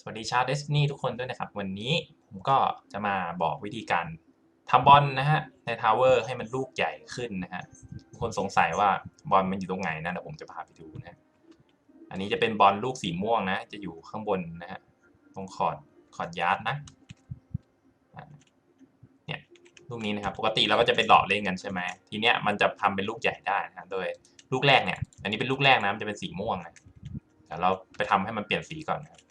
สวัสดีชาวเดสนีทุกคนด้วยนะครับ วันนี้ผมก็จะมาบอกวิธีการทำบอลนะฮะในทาวเวอร์ให้มันลูกใหญ่ขึ้นนะฮะทุกคนสงสัยว่าบอลมันอยู่ตรงไหนนะเดี๋ยวผมจะพาไปดูนะอันนี้จะเป็นบอลลูกสีม่วงนะ จะอยู่ข้างบนนะฮะตรงคอดคอดยาร์ดนะเนี่ยลูกนี้นะครับปกติเราก็จะเป็นหล่อเล่นกันใช่ไหมทีเนี้ยมันจะทำเป็นลูกใหญ่ได้นะโดยลูกแรกเนี่ย อันนี้เป็นลูกแรกนะมันจะเป็นสีม่วงนะเดี๋ยวเราไปทำให้มันเปลี่ยนสีก่อนนะครับ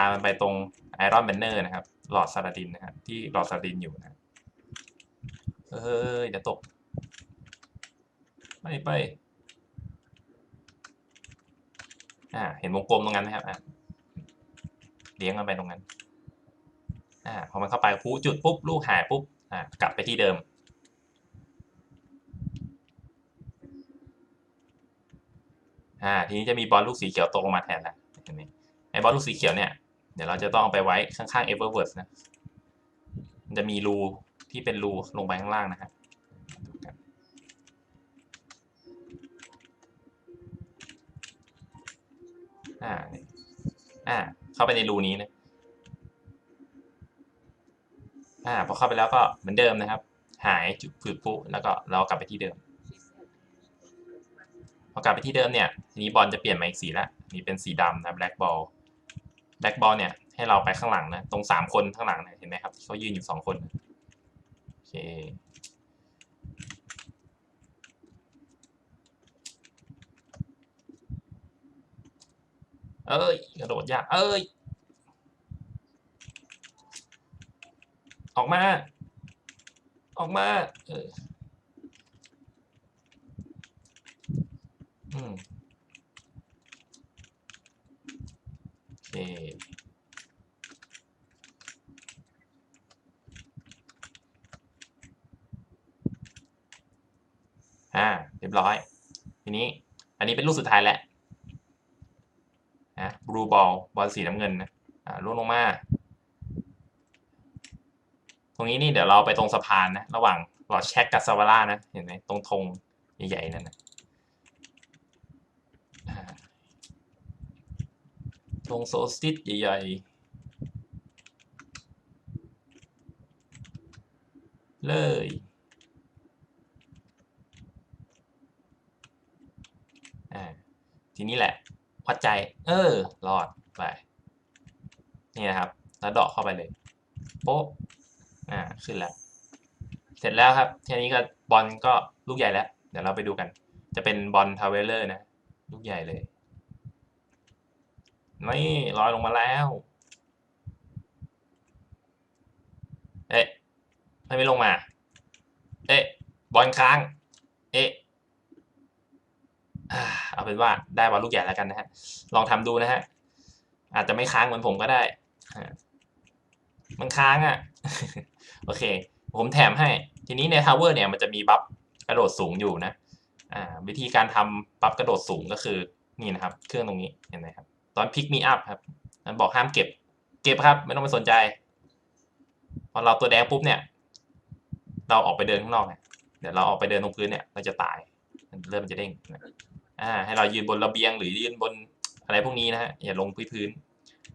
ามันไปตรงไอรอนแบนเนอร์นะครับ หลอดซาลาดินนะครับที่หลอดซาลาดินอยู่นะเอ้ยจะตกไม่ไปอ่าเห็นวงกลมตรงนั้นไหมครับอะเลี้ยงมันไปตรงนั้นอ่าพอมันเข้าไปพูจุดปุ๊บลูกหายปุ๊บอ่ากลับไปที่เดิมอ่าทีนี้จะมีบอลลูกสีเขียวตกลงมาแทนแล้วเห็นไหมไอ้บอลลูกสีเขียวเนี่ย เดี๋ยวเราจะต้องเอาไปไว้ข้างๆ Eververse นะมันจะมีรูที่เป็นรูลงไปข้างล่างนะครับอ่าอ่า เข้าไปในรูนี้นะ อ่า พอเข้าไปแล้วก็เหมือนเดิมนะครับ หายจุดผืดปุ๊แล้วก็เรากลับไปที่เดิม พอกลับไปที่เดิมเนี่ย ทีนี้บอลจะเปลี่ยนมาอีกสีละ นี่เป็นสีดำนะ black ball แบ็กบอลเนี่ยให้เราไปข้างหลังนะ ตรงสามคนข้างหลังเนี่ยเห็นไหมครับที่เขายืนอยู่สองคนโอเคเอ้ยกระโดดยากเอ้ยออกมา ออกมาเอออืม อ่า เรียบร้อย ทีนี้ อันนี้เป็นลูกสุดท้ายแล้วนะบลูบอลบอลสีน้ำเงินนะอ่าล่วงลงมา ตรงนี้นี่เดี๋ยวเราไปตรงสะพานนะ ระหว่างหลอดแช็กกับซาวาร่านะ เห็นไหมตรงธงใหญ่ๆนั่นนะ อ่าธงโซลสติสใหญ่ๆ เลย ทีนี้แหละวัดใจ เออ รอด ไป นี่นะครับ แล้วเดาะเข้าไปเลย โป๊ะ อ่า ขึ้นแล้ว เสร็จแล้วครับ ทีนี้ก็บอลก็ลูกใหญ่แล้ว เดี๋ยวเราไปดูกัน จะเป็นบอลทาวเวลเลอร์นะ ลูกใหญ่เลย นี่ลอยลงมาแล้ว เอ๊ะไม่ไม่ลงมา เอ๊ะบอลค้าง เอ๊ะเอาเป็นว่าได้บอลลูกใหญ่แล้วกันนะฮะ ลองทำดูนะฮะ อาจจะไม่ค้างเหมือนผมก็ได้ มันค้างอะ โอเค ผมแถมให้ ทีนี้ในทาวเวอร์เนี่ยมันจะมีบัฟกระโดดสูงอยู่นะ อ่า วิธีการทำบัฟกระโดดสูงก็คือ นี่นะครับ เครื่องตรงนี้ เห็นไหมครับ ตอนพิกมีอัพครับมันบอกห้ามเก็บ เก็บครับ ไม่ต้องไปสนใจ พอเราตัวแดงปุ๊บเนี่ย เราออกไปเดินข้างนอกเนี่ยเดี๋ยวเราออกไปเดินตรงพื้นเนี่ยเราจะตาย มันเริ่มจะเด้งนะอ่าให้เรายืนบนระเบียงหรือยืนบนอะไรพวกนี้นะฮะอย่าลงพื้นพื้น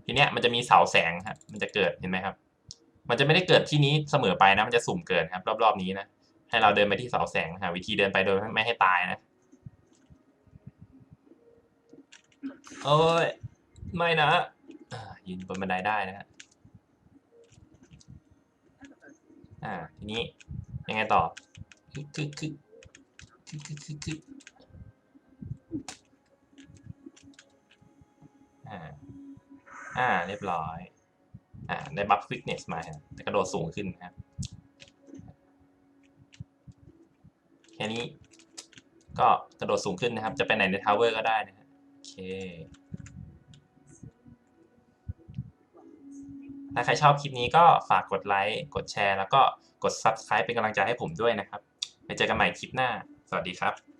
ทีเนี้ยมันจะมีเสาแสงครับมันจะเกิดเห็นไหมครับ มันจะไม่ได้เกิดที่นี้เสมอไปนะ มันจะสุ่มเกิดครับ รอบๆนี้นะให้เราเดินไปที่เสาแสงหาวิธีเดินไปโดยไม่ให้ตายนะ โอ้ย ไม่นะอ่ายืนบนบันไดได้นะฮะอ่าทีนี้ยังไงต่อคือคือคือคือคือคือคืออ่าอ่าเรียบร้อยอ่าได้บัฟฟิตเนสมาแต่กระโดดสูงขึ้นนะครับแค่นี้ก็กระโดดสูงขึ้นนะครับ จะไปไหนในทาวเวอร์ก็ได้นะฮะโอเค ถ้าใครชอบคลิปนี้ก็ฝากกดไลค์ กดแชร์ แล้วก็กด Subscribe เป็นกำลังใจให้ผมด้วยนะครับ ไปเจอกันใหม่คลิปหน้า สวัสดีครับ